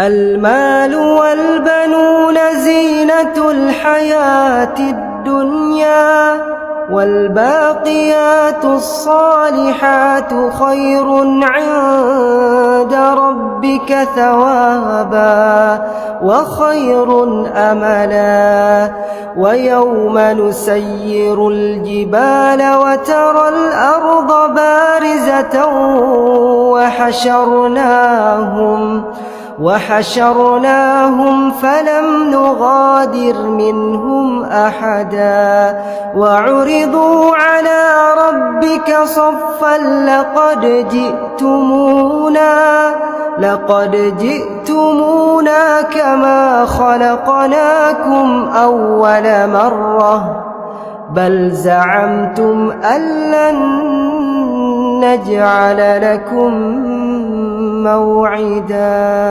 المال والبنون زينة الحياة الدنيا والباقيات الصالحات خير عند ربك ثوابا وخير أملا ويوم نسير الجبال وترى الأرض بارزة وحشرناهم وحشرناهم فلم نغادر منهم أحدا وعرضوا على ربك صفا لقد جئتمونا لقد جئتمونا كما خلقناكم أول مرة بل زعمتم أن لن نجعل لكم موعدا.